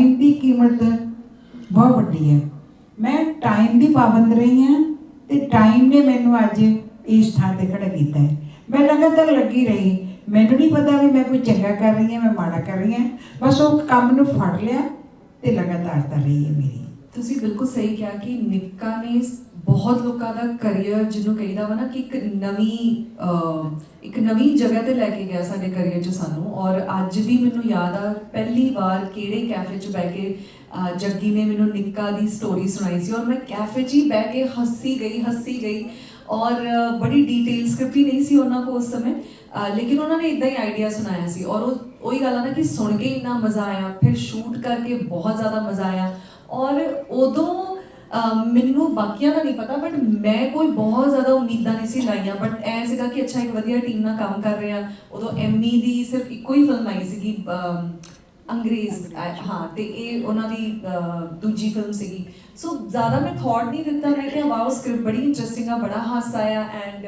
Time ਦੀ ਕੀਮਤ ਬਹੁਤ ਵੱਡੀ ਹੈ। ਮੈਂ ਟਾਈਮ ਦੀ ਪਾਬੰਦ ਰਹੀ ਹਾਂ ਤੇ ਟਾਈਮ ਨੇ ਮੈਨੂੰ ਅੱਜ ਇਸ ਥਾਂ ਤੇ ਖੜਾ ਕੀਤਾ ਹੈ। ਮੈਂ ਲਗਾਤਾਰ ਲੱਗੀ ਰਹੀ। ਮੈਨੂੰ ਨਹੀਂ ਪਤਾ ਵੀ ਮੈਂ ਕੋਈ ਚੰਗਾ ਕਰ ਰਹੀ ਹਾਂ, ਮੈਂ ਮਾੜਾ ਕਰ ਰਹੀ ਹਾਂ। ਬਸ ਉਹ ਕੰਮ ਨੂੰ ਫੜ ਲਿਆ ਤੇ ਲਗਾਤਾਰਤਾ ਰਹੀ ਹੈ ਮੇਰੀ। ਤੁਸੀਂ ਬਿਲਕੁਲ ਸਹੀ ਕਿਹਾ ਕਿ ਨਿੱਕਾ ਨੇ ਬਹੁਤ ਲੋਕਾਂ ਦਾ ਕੈਰੀਅਰ ਜਿਹਨੂੰ ਕਹਿੰਦਾ ਵਾ ਨਾ ਕਿ ਇੱਕ ਨਵੀਂ ਇੱਕ ਨਵੀਂ ਜਗ੍ਹਾ ਤੇ ਲੈ ਕੇ ਗਿਆ ਸਾਡੇ ਕੈਰੀਅਰ 'ਚ ਸਾਨੂੰ। ਔਰ ਅੱਜ ਵੀ ਮੈਨੂੰ ਯਾਦ ਆ, ਪਹਿਲੀ ਵਾਰ ਕਿਹੜੇ ਕੈਫੇ 'ਚ ਬਹਿ ਕੇ ਜੱਗੀ ਨੇ ਮੈਨੂੰ ਨਿੱਕਾ ਦੀ ਸਟੋਰੀ ਸੁਣਾਈ ਸੀ। ਔਰ ਮੈਂ ਕੈਫੇ 'ਚ ਹੀ ਬਹਿ ਕੇ ਹੱਸੀ ਗਈ ਹੱਸੀ ਗਈ। ਔਰ ਬੜੀ ਡਿਟੇਲ ਸਕ੍ਰਿਪਟ ਹੀ ਨਹੀਂ ਸੀ ਉਹਨਾਂ ਕੋਲ ਉਸ ਸਮੇਂ। ਲੇਕਿਨ ਉਹਨਾਂ ਨੇ ਇਦਾਂ ਹੀ ਆਈਡੀਆ ਸੁਣਾਇਆ ਸੀ। ਔਰ ਉਹ, ਉਹੀ ਗੱਲ ਆ ਨਾ ਕਿ ਸੁਣ ਕੇ ਇੰਨਾ ਮਜ਼ਾ ਆਇਆ, ਫਿਰ ਸ਼ੂਟ ਕਰਕੇ ਬਹੁਤ ਜ਼ਿਆਦਾ ਮਜ਼ਾ ਆਇਆ। ਔਰ ਉਦੋਂ ਮੈਨੂੰ ਬਾਕੀਆਂ ਦਾ ਨਹੀਂ ਪਤਾ ਬਟ ਮੈਂ ਕੋਈ ਬਹੁਤ ਜ਼ਿਆਦਾ ਉਮੀਦਾਂ ਨਹੀਂ ਸੀ ਲਾਈਆਂ ਬਟ ਐ ਸੀਗਾ ਕਿ ਅੱਛਾ, ਇੱਕ ਵਧੀਆ ਟੀਮ ਨਾਲ ਕੰਮ ਕਰ ਰਹੇ ਆ ਉਦੋਂ ਐਮੀ ਦੀ ਸਿਰਫ ਇੱਕੋ ਹੀ ਫਿਲਮ ਆਈ ਸੀਗੀ ਅੰਗਰੇਜ਼ ਹਾਂ। ਤੇ ਇਹ ਉਹਨਾਂ ਦੀ ਦੂਜੀ ਫਿਲਮ ਸੀਗੀ। ਸੋ ਜ਼ਿਆਦਾ ਮੈਂ ਥਾਟ ਨਹੀਂ ਦਿੱਤਾ ਮੈਂ ਕਿਹਾ ਵਾਓ ਸਕ੍ਰਿਪਟ ਬੜੀ ਇੰਟਰਸਟਿੰਗ ਆ ਬੜਾ ਹਾਸਾ ਆਇਆ ਐਂਡ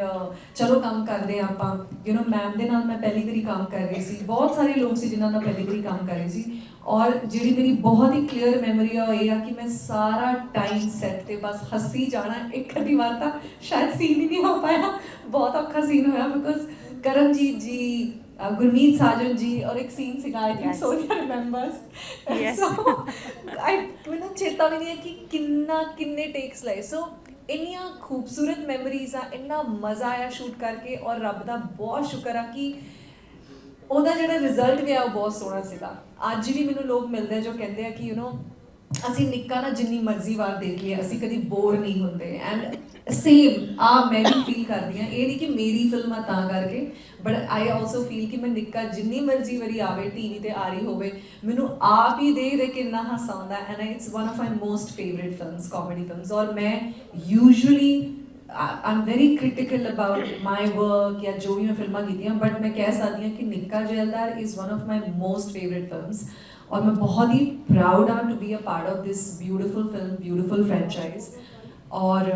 ਚਲੋ ਕੰਮ ਕਰਦੇ ਆ ਆਪਾਂ। ਯੂ نو ਮੈਮ ਦੇ ਨਾਲ ਮੈਂ ਪਹਿਲੀ ਵਾਰੀ ਕੰਮ ਕਰ ਰਹੀ ਸੀ। ਬਹੁਤ ਸਾਰੇ ਲੋਕ ਸੀ ਜਿਨ੍ਹਾਂ ਨਾਲ ਪਹਿਲੀ ਵਾਰੀ ਕੰਮ ਕਰ ਰਹੀ ਸੀ। ਔਰ ਜਿਹੜੀ ਮੇਰੀ ਬਹੁਤ ਹੀ ਕਲੀਅਰ ਮੈਮਰੀ ਆ ਇਹ ਆ ਕਿ ਮੈਂ ਸਾਰਾ ਟਾਈਮ ਸੈੱਟ ਤੇ ਬਸ ਹੱਸੀ ਜਾਣਾ ਇੱਕ ਅੱਧੀ ਵਾਰ ਤਾਂ ਸ਼ਾਇਦ ਸੀਨ ਹੀ ਨਹੀਂ ਹੋ ਪਾਇਆ। ਬਹੁਤ ਔਖਾ ਸੀਨ ਹੋਇਆ ਬਿਕੋਜ਼ ਕਰਮਜੀਤ ਜੀ ਗੁਰਮੀਤ ਸਾਜਨ ਜੀ ਔਰ ਇੱਕ ਸੀਨ ਸੀਗਾ I think. Sonia remembers Yes. So I ਮੈਨੂੰ ਚੇਤਾ ਵੀ ਨਹੀਂ ਹੈ ਕਿ ਕਿੰਨਾ ਕਿੰਨੇ ਟੇਕਸ ਲਏ ਸੋ ਇੰਨੀਆਂ ਖੂਬਸੂਰਤ ਮੈਮਰੀਜ਼ ਆ ਇੰਨਾ ਮਜ਼ਾ ਆਇਆ ਸ਼ੂਟ ਕਰਕੇ ਔਰ ਰੱਬ ਦਾ ਬਹੁਤ ਸ਼ੁਕਰ ਆ ਕਿ ਉਹਦਾ ਜਿਹੜਾ ਰਿਜ਼ਲਟ ਵੀ ਆ ਉਹ ਬਹੁਤ ਸੋਹਣਾ ਸੀਗਾ ਅੱਜ ਵੀ ਮੈਨੂੰ ਲੋਕ ਮਿਲਦੇ ਆ ਜੋ ਕਹਿੰਦੇ ਆ ਕਿ ਯੂ نو ਅਸੀਂ ਨਿੱਕਾ ਨਾ ਜਿੰਨੀ ਮਰਜ਼ੀ ਵਾਰ ਦੇਖ ਲਈਏ ਅਸੀਂ ਕਦੀ ਬੋਰ ਨਹੀਂ ਹੁੰਦੇ ਐਂਡ ਸੇਮ ਆ ਮੈਂ ਵੀ ਫੀਲ ਕਰਦੀ ਆ ਇਹ ਨਹੀਂ ਕਿ ਮੇਰੀ ਫਿਲਮ ਆ ਤਾਂ ਕਰਕੇ ਬਟ ਆਈ ਆਲਸੋ ਫੀਲ ਕਿ ਮੈਂ ਨਿੱਕਾ, ਜਿੰਨੀ ਮਰਜ਼ੀ ਵਾਰੀ ਆਵੇ ਟੀਵੀ ਤੇ ਆ ਰਹੀ ਹੋਵੇ, ਮੈਨੂੰ ਆਪ ਹੀ ਦੇ ਦੇ ਕਿੰਨਾ ਹਾਸਾ ਆਉਂਦਾ and it's one of my most favourite films comedy films ਔਰ ਮੈਂ usually I'm very critical about my work ਜਾਂ ਜੋ ਵੀ ਮੈਂ ਫਿਲਮਾਂ ਕੀਤੀਆਂ ਬਟ ਮੈਂ ਕਹਿ ਸਕਦੀ ਹਾਂ ਕਿ Nikka Zaildar is one of my most favourite films ਔਰ ਮੈਂ ਬਹੁਤ ਹੀ ਪ੍ਰਾਊਡ ਹਾਂ to be a part of this beautiful film beautiful franchise ਔਰ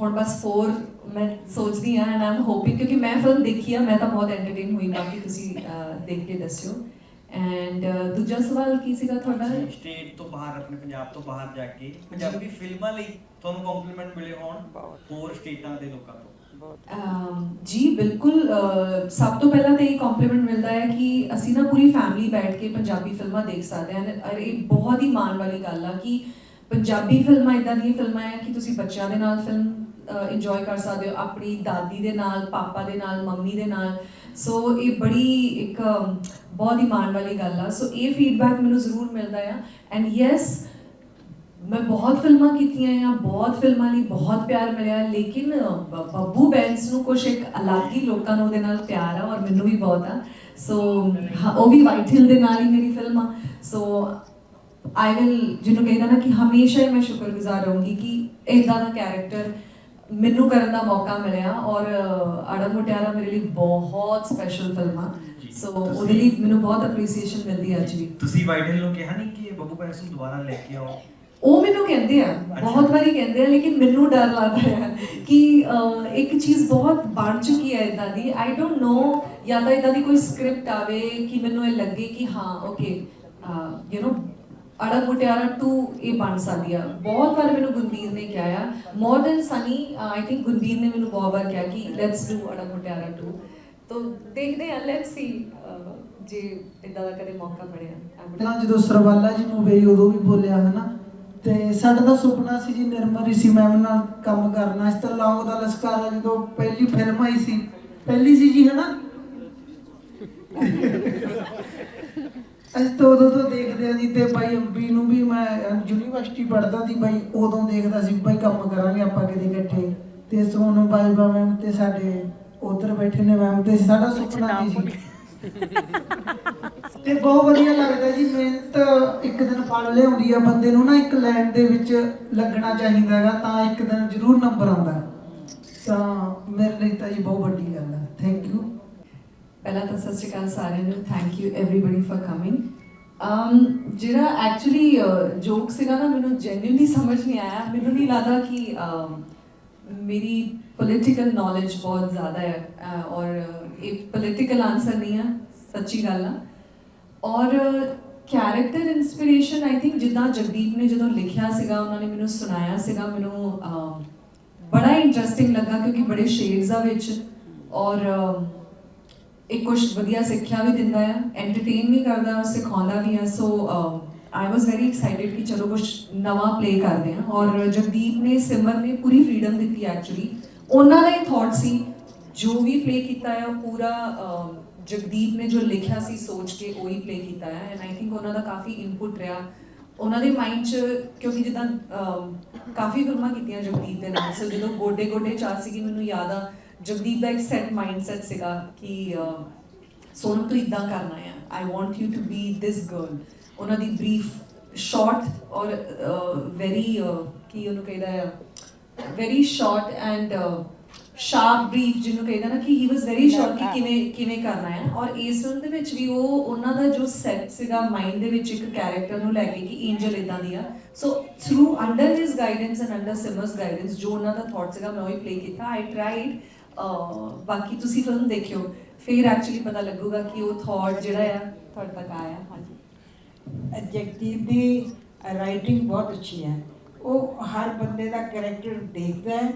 ਹੁਣ ਬਸ 4 ਮੈਂ ਸੋਚਦੀ ਹਾਂ ਐਂਡ ਆਮ ਹੋਪਿੰਗ ਕਿਉਂਕਿ ਮੈਂ ਫਿਲਮ ਦੇਖੀ ਆ ਮੈਂ ਤਾਂ ਬਹੁਤ ਐਂਟਰਟੇਨ ਹੋਈ ਬਾਕੀ ਤੁਸੀਂ ਦੇਖ ਕੇ ਦੱਸਿਓ। ਐਂਡ ਦੂਜਾ ਸਵਾਲ ਕੀ ਸੀਗਾ ਤੁਹਾਡਾ? ਸਟੇਟ ਤੋਂ ਬਾਹਰ ਆਪਣੇ ਪੰਜਾਬ ਤੋਂ ਬਾਹਰ ਜਾ ਕੇ ਪੰਜਾਬੀ ਫਿਲਮਾਂ ਲਈ ਤੁਹਾਨੂੰ ਕੰਪਲੀਮੈਂਟ ਮਿਲੇ ਹੋਣ। ਹੋਰ ਸਟੇਟਾਂ ਦੇ ਲੋਕਾਂ ਤੋਂ? ਜੀ ਬਿਲਕੁਲ ਸਭ ਤੋਂ ਪਹਿਲਾਂ ਤਾਂ ਇਹ ਕੰਪਲੀਮੈਂਟ ਮਿਲਦਾ ਹੈ ਕਿ ਅਸੀਂ ਨਾ ਪੂਰੀ ਫੈਮਿਲੀ ਬੈਠ ਕੇ ਪੰਜਾਬੀ ਫਿਲਮਾਂ ਦੇਖ ਸਕਦੇ ਹਾਂ। ਇਹ ਬਹੁਤ ਹੀ ਮਾਣ ਵਾਲੀ ਗੱਲ ਆ ਕਿ ਪੰਜਾਬੀ ਫਿਲਮਾਂ ਇਦਾਂ ਦੀਆਂ ਫਿਲਮਾਂ ਆ ਕਿ ਤੁਸੀਂ ਬੱਚਿਆਂ ਦੇ ਨਾਲ ਫਿਲਮ ਇੰਜੋਏ ਕਰ ਸਕਦੇ ਹੋ ਆਪਣੀ ਦਾਦੀ ਦੇ ਨਾਲ ਪਾਪਾ ਦੇ ਨਾਲ ਮੰਮੀ ਦੇ ਨਾਲ। ਸੋ ਇਹ ਬੜੀ ਇੱਕ ਬਹੁਤ ਹੀ ਮਾਣ ਵਾਲੀ ਗੱਲ ਆ। ਸੋ ਇਹ ਫੀਡਬੈਕ ਮੈਨੂੰ ਜ਼ਰੂਰ ਮਿਲਦਾ ਆ। ਐਂਡ ਯੈਸ ਮੈਂ ਬਹੁਤ ਫਿਲਮਾਂ ਕੀਤੀਆਂ ਆ ਬਹੁਤ ਫਿਲਮਾਂ ਲਈ ਬਹੁਤ ਪਿਆਰ ਮਿਲਿਆ। ਲੇਕਿਨ ਬੱਬੂ ਬੈਂਸ ਨੂੰ ਕੁਛ ਇੱਕ ਅਲੱਗ ਹੀ ਲੋਕਾਂ ਨੂੰ ਉਹਦੇ ਨਾਲ ਪਿਆਰ ਆ ਔਰ ਮੈਨੂੰ ਵੀ ਬਹੁਤ ਆ। ਸੋ ਹਾਂ, ਉਹ ਵੀ ਵਾਈਟ ਹਿਲ ਦੇ ਨਾਲ ਹੀ ਮੇਰੀ ਫਿਲਮ ਆ। ਸੋ ਆਈ ਵਿਲ ਜਿਹਨੂੰ ਕਹਿੰਦਾ ਨਾ ਕਿ ਹਮੇਸ਼ਾ ਹੀ ਮੈਂ ਸ਼ੁਕਰਗੁਜ਼ਾਰ ਰਹੂੰਗੀ ਕਿ ਇਦਾਂ ਦਾ ਕੈਰੈਕਟਰ ਮੈਨੂੰ ਕਰਨ ਦਾ ਮੌਕਾ ਮਿਲਿਆ ਔਰ ਅੜਾ ਮੁਟਿਆਰਾ ਮੇਰੇ ਲਈ ਬਹੁਤ ਸਪੈਸ਼ਲ ਫਿਲਮ। ਆ ਸੋ ਉਹਦੇ ਲਈ ਮੈਨੂੰ ਬਹੁਤ ਅਪਰੀਸੀਏਸ਼ਨ ਮਿਲਦੀ ਅੱਜ ਵੀ। ਤੁਸੀਂ ਵਾਈਡਲ ਨੂੰ ਕਿਹਾ ਨਹੀਂ ਕਿ ਬੱਬੂ ਬੈਂਸ ਨੂੰ ਦੁਬਾਰਾ ਲੈ ਕੇ ਆਓ? ਉਹ ਮੈਨੂੰ ਕਹਿੰਦੇ ਆ ਬਹੁਤ ਵਾਰੀ ਕਹਿੰਦੇ ਆ ਲੇਕਿਨ ਮੈਨੂੰ ਡਰ ਲੱਗਦਾ ਹੈ ਕਿ ਇੱਕ ਚੀਜ਼ ਬਹੁਤ ਬਣ ਚੁੱਕੀ ਹੈ ਇਦਾਂ ਦੀ। ਆਈ ਡੋਨਟ ਨੋ ਜਾਂ ਤਾਂ ਇਦਾਂ ਦੀ ਕੋਈ ਸਕ੍ਰਿਪਟ ਆਵੇ ਕਿ ਮੈਨੂੰ ਇਹ ਲੱਗੇ ਕਿ ਹਾਂ ਓਕੇ ਯੂ نو ਅੜਾ ਮੁਟਿਆਰਾ 2 ਇਹ ਬਣ ਸਕਦੀ ਆ। ਬਹੁਤ ਵਾਰ ਮੈਨੂੰ ਗੁਰਬੀਰ ਨੇ ਕਿਹਾ ਆ। More than Sunny I think Gurbir ਨੇ ਮੈਨੂੰ ਬਹੁਤ ਵਾਰ ਕਿਹਾ ਕਿ ਲੈਟਸ ਡੂ ਅੜਾ ਮੁਟਿਆਰਾ 2 ਤੋ ਦੇਖਦੇ ਆ ਲੈਟਸ ਸੀ ਜੇ ਇਦਾਂ ਦਾ ਕਦੇ ਮੌਕਾ ਮਿਲਿਆ। ਪਹਿਲਾਂ ਜਦੋਂ ਸਰਵਾਲਾ ਜੀ ਨੂੰ ਆਈ ਉਦੋਂ ਵੀ ਬੋਲਿਆ, ਹਨਾ? ਤੇ ਸਾਡਾ ਤਾਂ ਸੁਪਨਾ ਸੀ ਜੀ ਨਿਰਮਲ ਰਿਸ਼ੀ ਮੈਮ ਨਾਲ ਕੰਮ ਕਰਨਾ। ਇਸ ਤਰ੍ਹਾਂ ਲੌਂਗ ਦਾ ਲਸਕਾਰਾ ਜਦੋਂ ਪਹਿਲੀ ਫਿਲਮ ਆਈ ਸੀ। ਪਹਿਲੀ ਸੀ ਜੀ, ਹਨਾ? ਅਸੀਂ ਤਾਂ ਉਦੋਂ ਤੋਂ ਦੇਖਦੇ ਆ ਜੀ ਤੇ ਬਾਈ ਅੰਬੀ ਨੂੰ ਵੀ ਮੈਂ ਯੂਨੀਵਰਸਿਟੀ ਪੜ੍ਹਦਾ ਸੀ ਬਾਈ ਉਦੋਂ ਦੇਖਦਾ ਸੀ ਬਾਈ ਕੰਮ ਕਰਾਂਗੇ ਆਪਾਂ ਕਿਤੇ ਇਕੱਠੇ। ਤੇ ਸੋਨੂ ਬਾਜਵਾ ਮੈਮ ਤੇ ਸਾਡੇ ਉਧਰ ਬੈਠੇ ਨੇ ਮੈਮ ਤੇ ਸਾਡਾ ਸੁਪਨਾ ਸੀ। ਜੀ ਤੇ ਬਹੁਤ ਵਧੀਆ ਲੱਗਦਾ ਜੀ ਮਿਹਨਤ ਇੱਕ ਦਿਨ ਫਲ ਲਿਆਉਂਦੀ ਆ ਬੰਦੇ ਨੂੰ ਨਾ ਇੱਕ ਲਾਈਨ ਦੇ ਵਿੱਚ ਲੱਗਣਾ ਚਾਹੀਦਾ ਹੈਗਾ ਤਾਂ ਇੱਕ ਦਿਨ ਜ਼ਰੂਰ ਨੰਬਰ ਆਉਂਦਾ। ਤਾਂ ਮੇਰੇ ਲਈ ਤਾਂ ਜੀ ਬਹੁਤ ਵੱਡੀ ਗੱਲ ਹੈ ਥੈਂਕ ਯੂ ਪਹਿਲਾਂ ਤਾਂ ਸਤਿ ਸ਼੍ਰੀ ਅਕਾਲ ਸਾਰਿਆਂ ਨੂੰ thank you everyone for coming um, ਜਿਹੜਾ ਐਕਚੁਅਲੀ ਜੋਕ ਸੀਗਾ ਨਾ, ਮੈਨੂੰ ਜੈਨੂਇਨਲੀ ਸਮਝ ਨਹੀਂ ਆਇਆ। ਮੈਨੂੰ ਨਹੀਂ ਲੱਗਦਾ ਕਿ ਮੇਰੀ ਪੋਲਿਟੀਕਲ ਨੌਲੇਜ ਬਹੁਤ ਜ਼ਿਆਦਾ ਹੈ ਔਰ ਇਹ ਪੋਲਿਟੀਕਲ ਆਨਸਰ ਨਹੀਂ ਆ, ਸੱਚੀ ਗੱਲ ਆ। ਔਰ ਕੈਰੈਕਟਰ ਇਨਸਪੀਰੇਸ਼ਨ ਆਈ ਥਿੰਕ ਜਿੱਦਾਂ ਜਗਦੀਪ ਨੇ ਜਦੋਂ ਲਿਖਿਆ ਸੀਗਾ, ਉਹਨਾਂ ਨੇ ਮੈਨੂੰ ਸੁਣਾਇਆ ਸੀਗਾ, ਮੈਨੂੰ ਬੜਾ ਇੰਟਰਸਟਿੰਗ ਲੱਗਾ ਕਿਉਂਕਿ ਬੜੇ ਸ਼ੇਡਸ ਆ ਵਿੱਚ। ਔਰ ਇਹ ਕੁਝ ਵਧੀਆ ਸਿੱਖਿਆ ਵੀ ਦਿੰਦਾ ਆ ਐਂਟਰਟੇਨ ਵੀ ਕਰਦਾ, ਸਿਖਾਉਂਦਾ ਵੀ ਆ। ਸੋ ਆਈ ਵਾਸ ਵੈਰੀ ਐਕਸਾਈਟਿਡ ਕਿ ਚਲੋ ਕੁਝ ਨਵਾਂ ਪਲੇ ਕਰਦੇ ਆ ਔਰ ਜਗਦੀਪ ਨੇ, ਸਿਮਰ ਨੇ ਪੂਰੀ ਫ੍ਰੀडम ਦਿੱਤੀ ਐਕਚੁਅਲੀ ਉਹਨਾਂ ਦਾ ਇਹ ਥਾਟ ਸੀ, ਜੋ ਵੀ ਪਲੇ ਕੀਤਾ ਆ, ਪੂਰਾ ਜਗਦੀਪ ਨੇ ਜੋ ਲਿਖਿਆ ਸੀ ਸੋਚ ਕੇ ਉਹੀ ਪਲੇ ਕੀਤਾ ਹੈ ਐਂਡ ਆਈ ਥਿੰਕ ਉਹਨਾਂ ਦਾ ਕਾਫੀ ਇਨਪੁਟ ਰਿਹਾ। ਉਹਨਾਂ ਦੇ ਮਾਈਂਡ 'ਚ, ਕਿਉਂਕਿ ਜਿੱਦਾਂ ਕਾਫੀ ਫਿਲਮਾਂ ਕੀਤੀਆਂ ਜਗਦੀਪ ਦੇ ਨਾਲ। ਸੋ ਜਦੋਂ ਗੋਡੇ ਗੋਡੇ ਚਾਹ ਸੀਗੀ, ਮੈਨੂੰ ਯਾਦ ਆ ਜਗਦੀਪ ਦਾ ਇੱਕ ਸੈਟ ਮਾਈਂਡਸੈਟ ਸੀਗਾ ਕਿ ਸੋਨਮ ਤੂੰ ਇਦਾਂ ਕਰਨਾ ਹੈ I want you to be this girl ਉਹਨਾਂ ਦੀ ਬਰੀਫ ਸ਼ਾਰਟ ਔਰ ਵੈਰੀ ਕੀ ਉਹਨੂੰ ਕਹਿੰਦਾ ਹੈ very short and sharp brief ਜਿਹਨੂੰ ਕਹਿੰਦਾ ਨਾ ਕਿ ਹੀ ਵਾਸ ਵੈਰੀ ਸ਼ੋਰ ਕਿ ਕਿਵੇਂ ਕਿਵੇਂ ਕਰਨਾ ਹੈ ਔਰ ਇਸ ਫਿਲਮ ਦੇ ਵਿੱਚ ਵੀ ਉਹ ਉਹਨਾਂ ਦਾ ਜੋ ਸੈਟ ਸੀਗਾ ਮਾਈਂਡ ਦੇ ਵਿੱਚ ਇੱਕ ਕੈਰੈਕਟਰ ਨੂੰ ਲੈ ਕੇ ਕਿ ਐਂਜਲ ਇਦਾਂ ਦੀ ਆ। So through under his guidance and under Simar's guidance ਜੋ ਉਹਨਾਂ ਦਾ ਥਾਟ ਸੀਗਾ ਮੈਂ ਉਹੀ ਪਲੇ ਕੀਤਾ। ਆਈ ਟ੍ਰਾਈਡ ਬਾਕੀ ਤੁਸੀਂ ਫਿਲਮ ਦੇਖਿਓ। ਫਿਰ ਐਕਚੁਅਲੀ ਪਤਾ ਲੱਗੂਗਾ ਕਿ ਉਹ ਥਾਟ ਜਿਹੜਾ ਆ ਤੁਹਾਡੇ ਤੱਕ ਆਇਆ। ਹਾਂਜੀ। ਜਗਦੀਪ ਦੀ ਰਾਈਟਿੰਗ ਬਹੁਤ ਅੱਛੀ ਹੈ। ਉਹ ਹਰ ਬੰਦੇ ਦਾ ਕੈਰੈਕਟਰ ਦੇਖਦਾ ਹੈ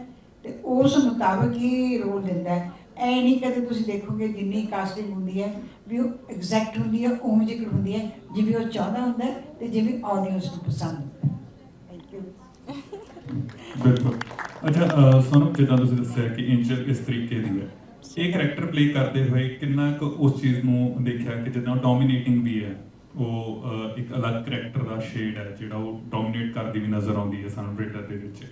ਤੇ ਉਸ ਮੁਤਾਬਕ ਹੀ ਰੋਲ ਦਿੰਦਾ ਹੈ। ਐ ਨਹੀਂ ਕਦੇ ਤੁਸੀਂ ਦੇਖੋਗੇ ਜਿੰਨੀ ਕਾਸਟਿੰਗ ਹੁੰਦੀ ਹੈ ਵੀ ਉਹ ਐਗਜ਼ੈਕਟ ਹੁੰਦੀ ਹੈ ਉਵੇਂ ਜਿਕਰ ਹੁੰਦੀ ਹੈ ਜਿਵੇਂ ਉਹ ਚਾਹੁੰਦਾ ਹੁੰਦਾ ਹੈ ਤੇ ਜਿਵੇਂ ਆਡੀਅנס ਨੂੰ ਪਸੰਦ ਹੁੰਦਾ ਥੈਂਕ ਯੂ ਬਿਲਕੁਲ। ਅੱਛਾ ਅਹ, ਜਿੱਦਾਂ ਤੁਸੀਂ ਦੱਸਿਆ ਕਿ ਇੰਜਲ ਇਸ ਤਰੀਕੇ ਦੀ ਹੈ। ਇਹ ਕੈਰੈਕਟਰ ਪਲੇ ਕਰਦੇ ਹੋਏ ਕਿੰਨਾ ਕੁ ਉਸ ਚੀਜ਼ ਨੂੰ ਦੇਖਿਆ ਕਿ ਜਿੱਦਾਂ ਡੋਮਿਨੇਟਿੰਗ ਵੀ ਹੈ ਉਹ ਇੱਕ ਅਲੱਗ ਕੈਰੈਕਟਰ ਦਾ ਸ਼ੇਡ ਹੈ ਜਿਹੜਾ ਉਹ ਡੋਮਿਨੇਟ ਕਰਦੀ ਵੀ ਨਜ਼ਰ ਆਉਂਦੀ ਹੈ ਸਾਨੂੰ ਟ੍ਰੇਲਰ ਦੇ ਵਿੱਚ।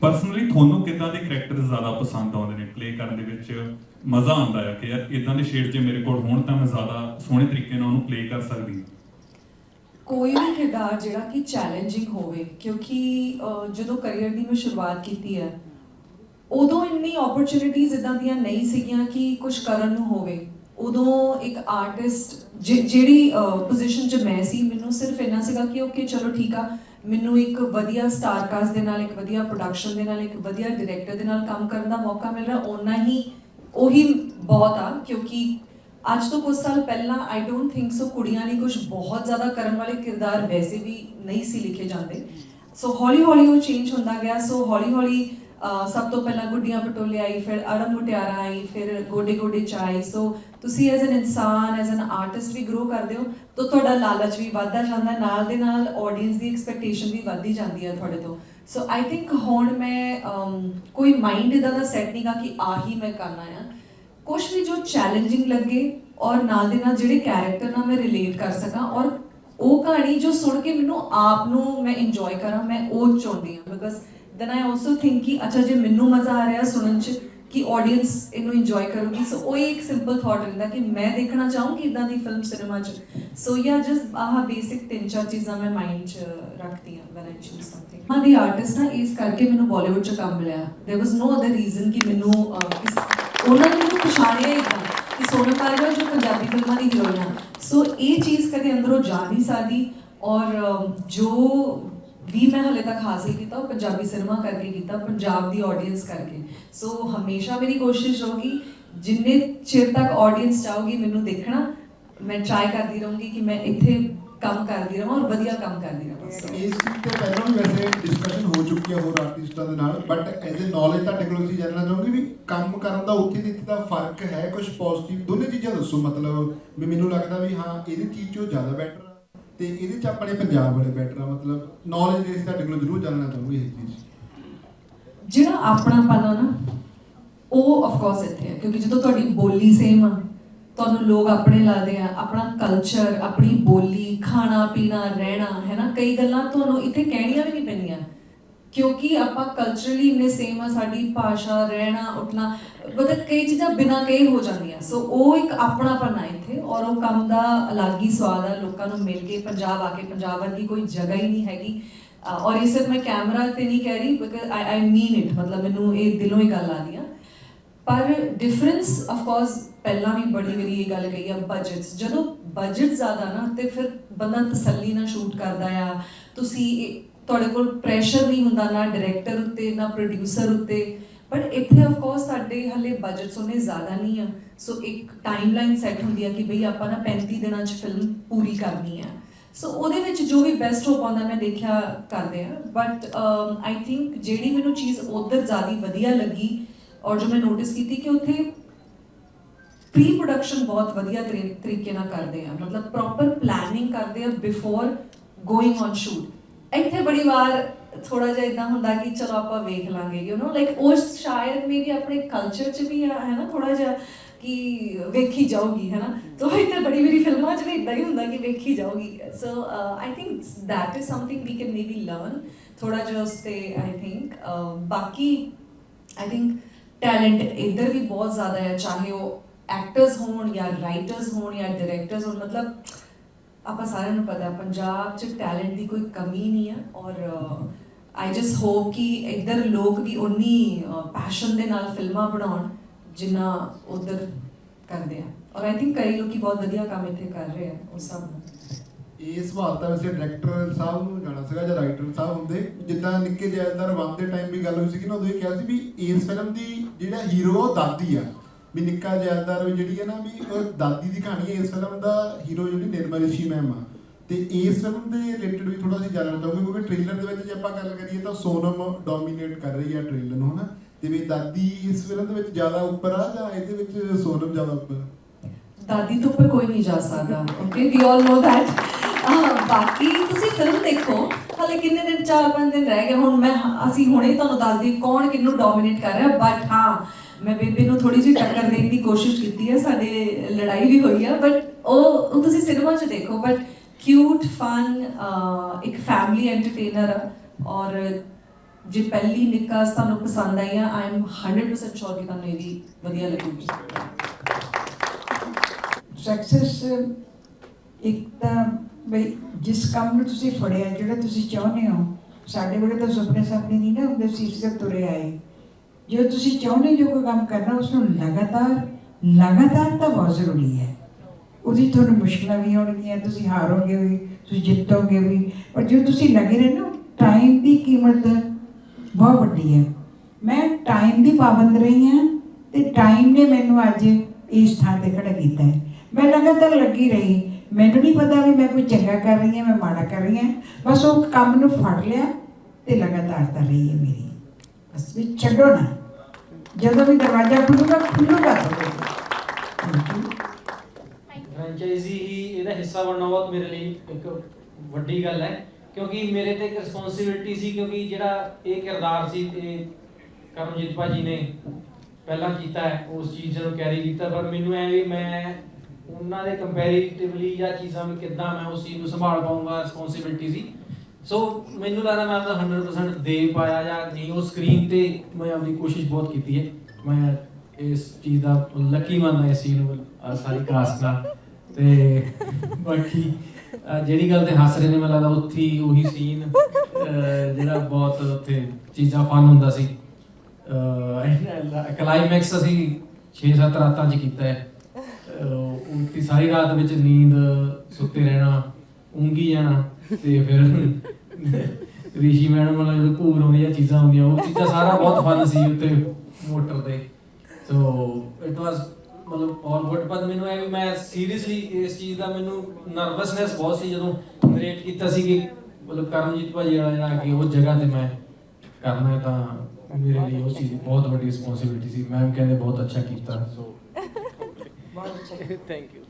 ਪਰਸਨਲੀ ਤੁਹਾਨੂੰ ਕਿੱਦਾਂ ਦੇ ਕੈਰੈਕਟਰ ਜ਼ਿਆਦਾ ਪਸੰਦ ਆਉਂਦੇ ਨੇ ਪਲੇ ਕਰਨ ਦੇ ਵਿੱਚ? ਮਜ਼ਾ ਆਉਂਦਾ ਹੈ ਕਿ ਯਾਰ ਇਦਾਂ ਦੇ ਸ਼ੇਡ ਜੇ ਮੇਰੇ ਕੋਲ ਹੋਣ ਤਾਂ ਮੈਂ ਜ਼ਿਆਦਾ ਸੋਹਣੇ ਤਰੀਕੇ ਨਾਲ ਉਹਨੂੰ ਪਲੇ ਕਰ ਸਕਦੀ ਹਾਂ। ਕੋਈ ਵੀ ਕਿਰਦਾਰ ਜਿਹੜਾ ਕਿ ਚੈਲੰਜਿੰਗ ਹੋਵੇ, ਕਿਉਂਕਿ ਜਦੋਂ ਕੈਰੀਅਰ ਦੀ ਮੈਂ ਸ਼ੁਰੂਆਤ ਕੀਤੀ ਹੈ, ਉਦੋਂ ਇੰਨੀ ਓਪਰਚੁਨਿਟੀਜ਼ ਇਦਾਂ ਦੀਆਂ ਨਹੀਂ ਸੀਗੀਆਂ ਕਿ ਕੁਝ ਕਰਨ ਨੂੰ ਹੋਵੇ। ਉਦੋਂ ਇੱਕ ਆਰਟਿਸਟ ਜਿਹੜੀ ਪੋਜੀਸ਼ਨ 'ਚ ਮੈਂ ਸੀ, ਮੈਨੂੰ ਸਿਰਫ ਇੰਨਾ ਸੀਗਾ ਕਿ ਓਕੇ ਚਲੋ ਠੀਕ ਆ, ਮੈਨੂੰ ਇੱਕ ਵਧੀਆ ਸਟਾਰ ਕਾਸਟ ਦੇ ਨਾਲ, ਇੱਕ ਵਧੀਆ ਪ੍ਰੋਡਕਸ਼ਨ ਦੇ ਨਾਲ, ਇੱਕ ਵਧੀਆ ਡਾਇਰੈਕਟਰ ਦੇ ਨਾਲ ਕੰਮ ਕਰਨ ਦਾ ਮੌਕਾ ਮਿਲ ਰਿਹਾ, ਓਨਾ ਹੀ, ਉਹੀ ਬਹੁਤ ਆ, ਕਿਉਂਕਿ ਅੱਜ ਤੋਂ ਕੁਝ ਸਾਲ ਪਹਿਲਾਂ ਆਈ ਡੋਨਟ ਥਿੰਕ ਸੋ ਕੁੜੀਆਂ ਲਈ ਕੁਝ ਬਹੁਤ ਜ਼ਿਆਦਾ ਕਰਨ ਵਾਲੇ ਕਿਰਦਾਰ ਵੈਸੇ ਵੀ ਨਹੀਂ ਸੀ ਲਿਖੇ ਜਾਂਦੇ। ਸੋ ਹੌਲੀ ਹੌਲੀ ਉਹ ਚੇਂਜ ਹੁੰਦਾ ਗਿਆ। ਸੋ ਹੌਲੀ ਹੌਲੀ ਸਭ ਤੋਂ ਪਹਿਲਾਂ ਗੁੱਡੀਆਂ ਪਟੋਲੇ ਆਈ, ਫਿਰ ਅੜਮ ਮੁਟਿਆਰਾ ਆਈ, ਫਿਰ ਗੋਡੇ ਗੋਡੇ ਚਾਈ ਸੋ ਤੁਸੀਂ ਐਜ਼ ਐਨ ਇਨਸਾਨ ਐਜ਼ ਐਨ ਆਰਟਿਸਟ ਵੀ ਗਰੋ ਕਰਦੇ ਹੋ, ਤਾਂ ਤੁਹਾਡਾ ਲਾਲਚ ਵੀ ਵੱਧਦਾ ਜਾਂਦਾ। ਨਾਲ ਦੇ ਨਾਲ ਆਡੀਅנס ਦੀ ਐਕਸਪੈਕਟੇਸ਼ਨ ਵੀ ਵੱਧਦੀ ਜਾਂਦੀ ਹੈ ਤੁਹਾਡੇ ਤੋਂ। ਸੋ ਆਈ ਥਿੰਕ ਹੁਣ ਮੈਂ ਕੋਈ ਮਾਈਂਡ ਇਹਦਾ ਦਾ ਸੈੱਟ ਨਹੀਂਗਾ ਕਿ ਆਹੀ ਮੈਂ ਕਰਨਾ ਆ। ਕੁਝ ਵੀ ਜੋ ਚੈਲੰਜਿੰਗ ਲੱਗੇ ਔਰ ਨਾਲ ਦੇ ਨਾਲ ਜਿਹੜੇ ਕੈਰੈਕਟਰ ਨਾਲ ਮੈਂ ਰਿਲੇਟ ਕਰ ਸਕਾਂ ਔਰ ਉਹ ਕਹਾਣੀ ਜੋ ਸੁਣ ਕੇ ਮੈਨੂੰ ਆਪ ਨੂੰ ਮੈਂ ਇੰਜੋਏ ਕਰਾਂ, ਮੈਂ ਉਹ ਚਾਹੁੰਦੀ ਹਾਂ because then I also think ਕਿ ਅੱਛਾ ਜੇ ਮੈਨੂੰ ਮਜ਼ਾ ਆ ਰਿਹਾ ਸੁਣਨ ਚ ਕਿ ਆਡੀਅנס ਇਹਨੂੰ ਇੰਜੋਏ ਕਰੂਗੀ ਸੋ ਉਹ ਇੱਕ ਸਿੰਪਲ ਥਾਟ ਰਹਿੰਦਾ ਕਿ ਮੈਂ ਦੇਖਣਾ ਚਾਹੂੰਗੀ ਇਦਾਂ ਦੀ ਫਿਲਮ ਸਿਨੇਮਾ ਚ। ਸੋ ਯਾ ਜਸਟ ਆਹ ਬੇਸਿਕ ਤਿੰਨ ਚਾਰ ਚੀਜ਼ਾਂ ਮੈਂ ਮਾਈਂਡ ਚ ਰੱਖਦੀ ਹਾਂ ਵੈਨ ਆਈ ਚੂਜ਼ ਸਮਥਿੰਗ ਹਾਂ ਦੀ ਆਰਟਿਸਟ ਨਾ ਇਸ ਕਰਕੇ ਮੈਨੂੰ ਬਾਲੀਵੁੱਡ ਚ ਕੰਮ ਮਿਲਿਆ। There was no other reason ਕਿ ਮੈਨੂੰ ਉਹਨਾਂ ਨੂੰ ਨੂੰ ਪਛਾਣਿਆ ਹੀ ਤਾਂ ਕਿ ਸੋਨਮ ਪਾਲਵਾ ਜੋ ਪੰਜਾਬੀ ਫਿਲਮਾਂ ਦੀ ਹੀਰੋਇਨ ਆ ਸੋ ਇਹ ਚੀਜ਼ ਕਦੇ ਅੰਦਰੋਂ ਜਾ ਨਹੀਂ ਸਕਦੀ ਔਰ ਜੋ ਵੀ ਮੈਂ ਹਲੇ ਤੱਕ ਹਾਸਿਲ ਕੀਤਾ, ਉਹ ਪੰਜਾਬੀ ਸਿਨੇਮਾ ਕਰਕੇ ਕੀਤਾ, ਪੰਜਾਬ ਦੀ ਆਡੀਅנס ਕਰਕੇ। ਸੋ ਹਮੇਸ਼ਾ ਮੇਰੀ ਕੋਸ਼ਿਸ਼ ਰਹੂਗੀ, ਜਿੰਨੇ ਚਿਰ ਤੱਕ ਆਡੀਅנס ਚਾਹੂਗੀ ਮੈਨੂੰ ਦੇਖਣਾ, ਮੈਂ ਟਰਾਈ ਕਰਦੀ ਰਹੂੰਗੀ ਕਿ ਮੈਂ ਇੱਥੇ ਕੰਮ ਕਰਦੀ ਰਹਾਂ ਔਰ ਵਧੀਆ ਕੰਮ ਕਰਦੀ ਰਹਾਂ ਇਸ ਚੀਜ਼ ਤੋਂ ਪਹਿਲਾਂ ਵੀ ਵੈਸੇ ਡਿਸਕਸ਼ਨ ਹੋ ਚੁੱਕੀ ਹੈ ਹੋਰ ਆਰਟਿਸਟਾਂ ਦੇ ਨਾਲ ਬਟ ਐਜ਼ ਅ ਨੌਲੇਜ ਤੁਹਾਡੇ ਕੋਲੋਂ ਅਸੀਂ ਜਾਣਨਾ ਚਾਹੋਗੇ ਵੀ ਕੰਮ ਕਰਨ ਦਾ ਉੱਥੇ ਤੇ ਇੱਥੇ ਦਾ ਫ਼ਰਕ ਹੈ ਕੁਝ ਪੋਜ਼ਿਟਿਵ ਦੋਨੇ ਚੀਜ਼ਾਂ ਦੱਸੋ ਮਤਲਬ ਵੀ ਮੈਨੂੰ ਲੱਗਦਾ ਵੀ ਹਾਂ ਇਹਦੀ ਚੀਜ਼ 'ਚੋਂ ਜ਼ਿਆਦਾ ਬੈਟਰ ਆ। ਤੇ ਇਹਦੇ 'ਚ ਆਪਣੇ ਪੰਜਾਬ ਵਾਲੇ ਬੈਟਰ ਆ ਮਤਲਬ ਨੌਲੇਜ ਦੇ ਤੁਹਾਡੇ ਕੋਲੋਂ ਜ਼ਰੂਰ ਜਾਣਨਾ ਚਾਹੋਗੇ ਇਹ ਚੀਜ਼। ਜਿਹੜਾ ਆਪਣਾ ਆ ਨਾ ਉਹ ਆਫ ਕੋਰਸ ਇੱਥੇ ਹੈ ਕਿਉਂਕਿ ਜਦੋਂ ਤੁਹਾਡੀ ਬੋਲੀ ਸੇਮ ਆ ਤੁਹਾਨੂੰ ਲੋਕ ਆਪਣੇ ਲੱਗਦੇ ਆ, ਆਪਣਾ ਕਲਚਰ ਆਪਣੀ ਬੋਲੀ, ਖਾਣਾ, ਪੀਣਾ, ਰਹਿਣਾ, ਹੈ ਨਾ? ਕਈ ਗੱਲਾਂ ਤੁਹਾਨੂੰ ਇੱਥੇ ਕਹਿਣੀਆਂ ਵੀ ਨਹੀਂ ਪੈਂਦੀਆਂ। ਕਿਉਂਕਿ ਆਪਾਂ ਕਲਚਰਲੀ ਇੰਨੇ ਸੇਮ ਆ, ਸਾਡੀ ਭਾਸ਼ਾ, ਰਹਿਣਾ, ਉੱਠਣਾ, ਮਤਲਬ ਕਈ ਚੀਜ਼ਾਂ ਬਿਨਾਂ ਕਹੇ ਹੋ ਜਾਂਦੀਆਂ। ਸੋ ਉਹ ਇੱਕ ਆਪਣਾਪਨ ਆ ਇੱਥੇ ਔਰ ਉਹ ਕੰਮ ਦਾ ਅਲੱਗ ਹੀ ਸਵਾਦ ਆ। ਲੋਕਾਂ ਨੂੰ ਮਿਲ ਕੇ ਪੰਜਾਬ ਆ ਕੇ, ਪੰਜਾਬ ਵਰਗੀ ਕੋਈ ਜਗ੍ਹਾ ਹੀ ਨਹੀਂ ਹੈਗੀ। ਔਰ ਇਹ ਸਿਰਫ ਮੈਂ ਕੈਮਰਾ ਤੇ ਨਹੀਂ ਕਹਿ ਰਹੀ because I I mean it ਮਤਲਬ ਮੈਨੂੰ ਇਹ ਦਿਲੋਂ ਹੀ ਗੱਲ ਆਉਂਦੀ ਆ। ਪਰ ਡਿਫਰੈਂਸ ਆਫ ਕੋਰਸ ਪਹਿਲਾਂ ਵੀ ਬੜੀ ਵਾਰੀ ਇਹ ਗੱਲ ਕਹੀ ਆ ਬਜਟਸ ਜਦੋਂ ਬਜਟ ਜ਼ਿਆਦਾ ਨਾ, ਤੇ ਫਿਰ ਬੰਦਾ ਤਸੱਲੀ ਨਾਲ ਸ਼ੂਟ ਕਰਦਾ ਆ। ਤੁਸੀਂ ਤੁਹਾਡੇ ਕੋਲ ਪ੍ਰੈਸ਼ਰ ਨਹੀਂ ਹੁੰਦਾ ਨਾ ਡਾਇਰੈਕਟਰ ਉੱਤੇ, ਨਾ ਪ੍ਰੋਡਿਊਸਰ ਉੱਤੇ। ਬਟ ਇੱਥੇ ਆਫ ਕੋਰਸ ਸਾਡੇ ਹਲੇ ਬਜਟਸ ਉਹਨੇ ਜ਼ਿਆਦਾ ਨਹੀਂ ਆ। ਸੋ ਇੱਕ ਟਾਈਮਲਾਈਨ ਸੈੱਟ ਹੁੰਦੀ ਆ ਕਿ ਬਈ ਆਪਾਂ ਨਾ 35 ਦਿਨਾਂ 'ਚ ਫਿਲਮ ਪੂਰੀ ਕਰਨੀ ਆ। ਸੋ ਉਹਦੇ ਵਿੱਚ ਜੋ ਵੀ ਬੈਸਟ ਹੋ ਪਾਉਂਦਾ ਮੈਂ ਦੇਖਿਆ ਕਰਦੇ ਆ। ਬਟ ਆਈ ਥਿੰਕ ਜਿਹੜੀ ਮੈਨੂੰ ਚੀਜ਼ ਉਧਰ ਜ਼ਿਆਦਾ ਵਧੀਆ ਲੱਗੀ ਔਰ ਜੋ ਮੈਂ ਨੋਟਿਸ ਕੀਤੀ ਕਿ ਉੱਥੇ ਪ੍ਰੀ ਪ੍ਰੋਡਕਸ਼ਨ ਬਹੁਤ ਵਧੀਆ ਤਰੀ- ਤਰੀਕੇ ਨਾਲ ਕਰਦੇ ਆ। ਮਤਲਬ ਪ੍ਰੋਪਰ ਪਲੈਨਿੰਗ ਕਰਦੇ ਆ ਬਿਫੋਰ ਗੋਇੰਗ ਔਨ ਸ਼ੂਟ ਇੱਥੇ ਬੜੀ ਵਾਰ ਥੋੜਾ ਜਿਹਾ ਇਦਾਂ ਹੁੰਦਾ ਕਿ ਚਲੋ ਆਪਾਂ ਵੇਖ ਲਾਂਗੇ ਯੂ نو ਲਾਈਕ ਉਹ ਸ਼ਾਇਦ ਮੇਬੀ ਆਪਣੇ ਕਲਚਰ 'ਚ ਵੀ ਹੈ ਨਾ ਥੋੜਾ ਜਿਹਾ ਕਿ ਵੇਖੀ ਜਾਊਗੀ, ਹੈ ਨਾ। ਤੋ ਇੱਥੇ ਬੜੀ ਮੇਰੀ ਫਿਲਮਾਂ 'ਚ ਵੀ ਇਦਾਂ ਹੀ ਹੁੰਦਾ ਕਿ ਵੇਖੀ ਜਾਊਗੀ। So I think that is something we can maybe learn ਥੋੜਾ ਜਿਹਾ ਉਸ ਤੇ ਆਈ ਥਿੰਕ ਬਾਕੀ ਆਈ ਥਿੰਕ ਟੈਲੈਂਟ ਇੱਧਰ ਵੀ ਬਹੁਤ ਜ਼ਿਆਦਾ ਹੈ, ਚਾਹੇ ਉਹ ਐਕਟਰਸ ਹੋਣ ਜਾਂ ਰਾਈਟਰਸ ਹੋਣ ਜਾਂ ਡਾਇਰੈਕਟਰਸ ਹੋਣ, ਮਤਲਬ ਆਪਾਂ ਸਾਰਿਆਂ ਨੂੰ ਪਤਾ ਹੈ ਪੰਜਾਬ 'ਚ ਟੈਲੈਂਟ ਦੀ ਕੋਈ ਕਮੀ ਨਹੀਂ ਹੈ ਔਰ ਆਈ ਜਸਟ ਹੋਪ ਕਿ ਇੱਧਰ ਲੋਕ ਵੀ ਉਨੀ ਪੈਸ਼ਨ ਦੇ ਨਾਲ ਫਿਲਮਾਂ ਬਣਾਉਣ ਜਿੰਨਾ ਉਧਰ ਕਰਦੇ ਆ। ਔਰ ਆਈ ਥਿੰਕ ਕਈ ਲੋਕੀ ਬਹੁਤ ਵਧੀਆ ਕੰਮ ਇੱਥੇ ਕਰ ਰਹੇ ਆ, ਉਹ ਸਭ ਨੂੰ। ਇਹ ਸਵਾਲ ਤਾਂ ਵੈਸੇ ਡਾਇਰੈਕਟਰ ਸਾਹਿਬ ਨੂੰ ਜਾਣਾ ਸੀਗਾ ਜਾਂ ਰਾਈਟਰ ਸਾਹਿਬ ਹੁੰਦੇ, ਜਿੱਦਾਂ ਨਿੱਕੇ ਜੈਲਦਾਰ ਵਨ ਦੇ ਟਾਈਮ ਵੀ ਗੱਲ ਹੋਈ ਸੀ ਕਿ ਨਾ, ਉਦੋਂ ਇਹ ਕਿਹਾ ਸੀ ਵੀ ਇਸ ਫਿਲਮ ਦੀ ਜਿਹੜਾ ਹੀਰੋ ਉਹ ਦਾਦੀ ਆ। ਵੀ ਨਿੱਕਾ ਜੈਲਦਾਰ ਜਿਹੜੀ ਹੈ ਨਾ ਵੀ ਉਹ ਦਾਦੀ ਦੀ ਕਹਾਣੀ ਹੈ ਇਸ ਫਿਲਮ ਦਾ ਹੀਰੋ ਜਿਹੜੀ ਨਿਰਮਲ ਰਿਸ਼ੀ ਮੈਮ ਆ। ਤੇ ਇਸ ਫਿਲਮ ਦੇ ਰਿਲੇਟਡ ਵੀ ਥੋੜਾ ਅਸੀਂ ਜਾਣਨਾ ਚਾਹੋਗੇ ਕਿਉਂਕਿ ਟ੍ਰੇਲਰ ਦੇ ਵਿੱਚ ਜੇ ਆਪਾਂ ਗੱਲ ਕਰੀਏ ਤਾਂ ਸੋਨਮ ਡੋਮੀਨੇਟ ਕਰ ਰਹੀ ਆ ਟ੍ਰੇਲਰ ਨੂੰ, ਹਨਾ? ਤੇ ਵੀ ਦਾਦੀ ਇਸ ਫਿਲਮ ਦੇ ਵਿੱਚ ਜ਼ਿਆਦਾ ਉੱਪਰ ਆ ਜਾਂ ਇਹਦੇ ਵਿੱਚ ਸੋਨਮ ਜ਼ਿਆਦਾ ਉੱਪਰ? ਦਾਦੀ ਤੋਂ ਉੱਪਰ ਕੋਈ ਨਹੀਂ ਜਾ ਸਕਦਾ okay we all no that ਬਾਕੀ ਤੁਸੀਂ ਫਿਲਮ ਦੇਖੋ, ਹਾਲੇ ਕਿੰਨੇ ਦਿਨ 4-5 ਦਿਨ ਰਹਿ ਗਏ, ਹੁਣ ਮੈਂ, ਅਸੀਂ ਹੁਣੇ ਤੁਹਾਨੂੰ ਦੱਸਦੀ ਕੌਣ ਕਿਹਨੂੰ ਡੋਮਿਨੇਟ ਕਰ ਰਿਹਾ ਬਟ ਹਾਂ, ਮੈਂ ਬੇਬੇ ਨੂੰ ਥੋੜੀ ਜਿਹੀ ਟੱਕਰ ਦੇਣ ਦੀ ਕੋਸ਼ਿਸ਼ ਕੀਤੀ ਹੈ, ਸਾਡੇ ਲੜਾਈ ਵੀ ਹੋਈ ਆ ਬਟ ਉਹ ਤੁਸੀਂ ਸਿਨੇਮਾ 'ਚ ਦੇਖੋ ਬਟ ਕਿਊਟ ਫਨ ਇੱਕ ਫੈਮਿਲੀ ਐਂਟਰਟੇਨਰ ਔਰ ਜੇ ਪਹਿਲੀ ਨਿਕਾਸ ਤੁਹਾਨੂੰ ਪਸੰਦ ਆਈ ਆ ਆਈ ਐਮ 100% ਸ਼ੋਰ ਕਿ ਤੁਹਾਨੂੰ ਇਹ ਵੀ ਵਧੀਆ ਲੱਗੂਗੀ। ਸਕਸੈਸ ਇੱਕ ਤਾਂ ਬਈ ਜਿਸ ਕੰਮ ਨੂੰ ਤੁਸੀਂ ਫੜਿਆ, ਜਿਹੜਾ ਤੁਸੀਂ ਚਾਹੁੰਦੇ ਹੋ, ਸਾਡੇ ਵੇਲੇ ਤਾਂ ਸੁਪਨੇ ਸਾਹਮਣੇ ਨਹੀਂ ਨਾ ਹੁੰਦੇ ਸੀ ਸਿਰ ਤੁਰੇ ਆਏ। ਜੋ ਤੁਸੀਂ ਚਾਹੁੰਦੇ ਜੋ ਕੋਈ ਕੰਮ ਕਰਨਾ ਉਸ ਨੂੰ ਲਗਾਤਾਰ ਲਗਾਤਾਰ ਤਾਂ ਬਹੁਤ ਜ਼ਰੂਰੀ ਹੈ। ਉਹਦੀ ਤੁਹਾਨੂੰ ਮੁਸ਼ਕਲਾਂ ਵੀ ਆਉਣਗੀਆਂ, ਤੁਸੀਂ ਹਾਰੋਗੇ ਵੀ, ਤੁਸੀਂ ਜਿੱਤੋਗੇ ਵੀ, ਪਰ ਜੋ ਤੁਸੀਂ ਲੱਗੇ ਰਹੇ ਨਾ ਟਾਈਮ ਦੀ ਕੀਮਤ ਬਹੁਤ ਵੱਡੀ ਹੈ। ਮੈਂ ਟਾਈਮ ਦੀ ਪਾਬੰਦ ਰਹੀ ਹਾਂ ਤੇ ਟਾਈਮ ਨੇ ਮੈਨੂੰ ਅੱਜ ਇਸ ਥਾਂ ਤੇ ਖੜਾ ਕੀਤਾ ਹੈ। ਮੈਂ ਲਗਾਤਾਰ ਲੱਗੀ ਰਹੀ। ਮੈਨੂੰ ਨਹੀਂ ਪਤਾ ਵੀ ਮੈਂ ਕੋਈ ਚੰਗਾ ਕਰ ਰਹੀ ਹਾਂ, ਮੈਂ ਮਾੜਾ ਕਰ ਰਹੀ ਹਾਂ। ਬਸ ਉਹ ਕੰਮ ਨੂੰ ਫੜ ਲਿਆ ਤੇ ਲਗਾਤਾਰਤਾ ਰਹੀ ਹੈ ਮੇਰੀ। ਬਸ ਵੀ ਛੱਡੋ ਨਾ। ਜਦੋਂ ਵੀ ਦਰਵਾਜ਼ਾ ਖੁੱਲੂਗਾ ਖੁੱਲੂਗਾ Thank ਹੀ ਇਹਦਾ ਹਿੱਸਾ ਬਣਨਾ ਬਹੁਤ ਮੇਰੇ ਲਈ ਇੱਕ ਵੱਡੀ ਗੱਲ ਹੈ, ਕਿਉਂਕਿ ਮੇਰੇ ਤੇ ਇੱਕ ਰਿਸਪੌਂਸਿਬਿਲਟੀ ਸੀ, ਕਿਉਂਕਿ ਜਿਹੜਾ ਇਹ ਕਿਰਦਾਰ ਸੀ ਤੇ ਕਰਮਜੀਤ ਭਾਜੀ ਨੇ ਪਹਿਲਾਂ ਕੀਤਾ ਹੈ, ਉਸ ਚੀਜ਼ ਨੂੰ ਕੈਰੀ ਕੀਤਾ, ਪਰ ਮੈਨੂੰ ਐ ਵੀ ਮੈਂ ਉਹਨਾਂ ਦੇ ਕੰਪੈਰੀਟਿਵਲੀ ਜਾਂ ਚੀਜ਼ਾਂ ਵੀ ਕਿੱਦਾਂ ਮੈਂ ਉਸ ਚੀਜ਼ ਨੂੰ ਸੰਭਾਲ ਪਾਉਂਗਾ ਰਿਸਪੌਂਸਿਬਿਲਟੀ ਸੀ ਸੋ ਮੈਨੂੰ ਲੱਗਦਾ ਮੈਂ ਆਪਦਾ 100% ਦੇ ਪਾਇਆ ਜਾਂ ਨਹੀਂ, ਉਹ ਸਕਰੀਨ ਤੇ ਮੈਂ ਆਪਣੀ ਕੋਸ਼ਿਸ਼ ਬਹੁਤ ਕੀਤੀ ਹੈ। ਮੈਂ ਇਸ ਚੀਜ਼ ਦਾ ਲੱਕੀ ਮੰਨਦਾ, ਇਸ ਚੀਜ਼ ਨੂੰ ਸਾਰੀ ਕਾਸਟ ਨਾਲ ਤੇ ਬਾਕੀ ਜਿਹੜੀ ਗੱਲ ਤੇ ਹੱਸ ਰਹੇ ਨੇ, ਮੈਨੂੰ ਲੱਗਦਾ ਉੱਥੇ ਉਹੀ ਸੀਨ ਜਿਹੜਾ ਬਹੁਤ ਉੱਥੇ ਚੀਜ਼ਾਂ ਫਨ ਹੁੰਦਾ ਸੀ। ਕਲਾਈਮੈਕਸ ਅਸੀਂ 6-7 ਰਾਤਾਂ 'ਚ ਕੀਤਾ ਹੈ। ਅਹ ਸਾਰੀ ਰਾਤ ਵਿੱਚ ਨੀਂਦ ਸੁੱਤੇ ਰਹਿਣਾ, ਉਂਗੀ ਜਾਣਾ ਤੇ ਫਿਰ ਰਿਸ਼ੀ ਮੈਡਮ ਨਾਲ ਜਿਹੜੇ ਘੂਰ ਆਉਂਦੀਆਂ ਚੀਜ਼ਾਂ ਹੁੰਦੀਆਂ ਉਹ ਚੀਜ਼ਾਂ ਸਾਰਾ ਬਹੁਤ ਫਨ ਸੀ ਉੱਤੇ ਮੋਟਰ ਤੇ। ਸੋ ਇਟ ਵਾਸ ਮਤਲਬ ਆਲ ਗੁੱਡ ਪਰ ਮੈਨੂੰ ਇਹ ਵੀ ਮੈਂ ਸੀਰੀਅਸਲੀ ਇਸ ਚੀਜ਼ ਦਾ ਮੈਨੂੰ ਨਰਵਸਨੈਸ ਬਹੁਤ ਸੀ ਜਦੋਂ ਨਰੇਟ ਕੀਤਾ ਸੀ ਕਿ ਮਤਲਬ ਕਰਮਜੀਤ ਭਾਜੀ ਵਾਲਾ ਜਿਹੜਾ ਕਿ ਉਹ ਜਗ੍ਹਾ ਤੇ ਮੈਂ ਕਰਨਾ ਹੈ ਤਾਂ ਮੇਰੇ ਲਈ ਉਹ ਚੀਜ਼ ਬਹੁਤ ਵੱਡੀ ਰਿਸਪੌਂਸਿਬਿਲਟੀ ਸੀ। ਮੈਮ ਕਹਿੰਦੇ ਬਹੁਤ ਅੱਛਾ ਕੀਤਾ। So thank you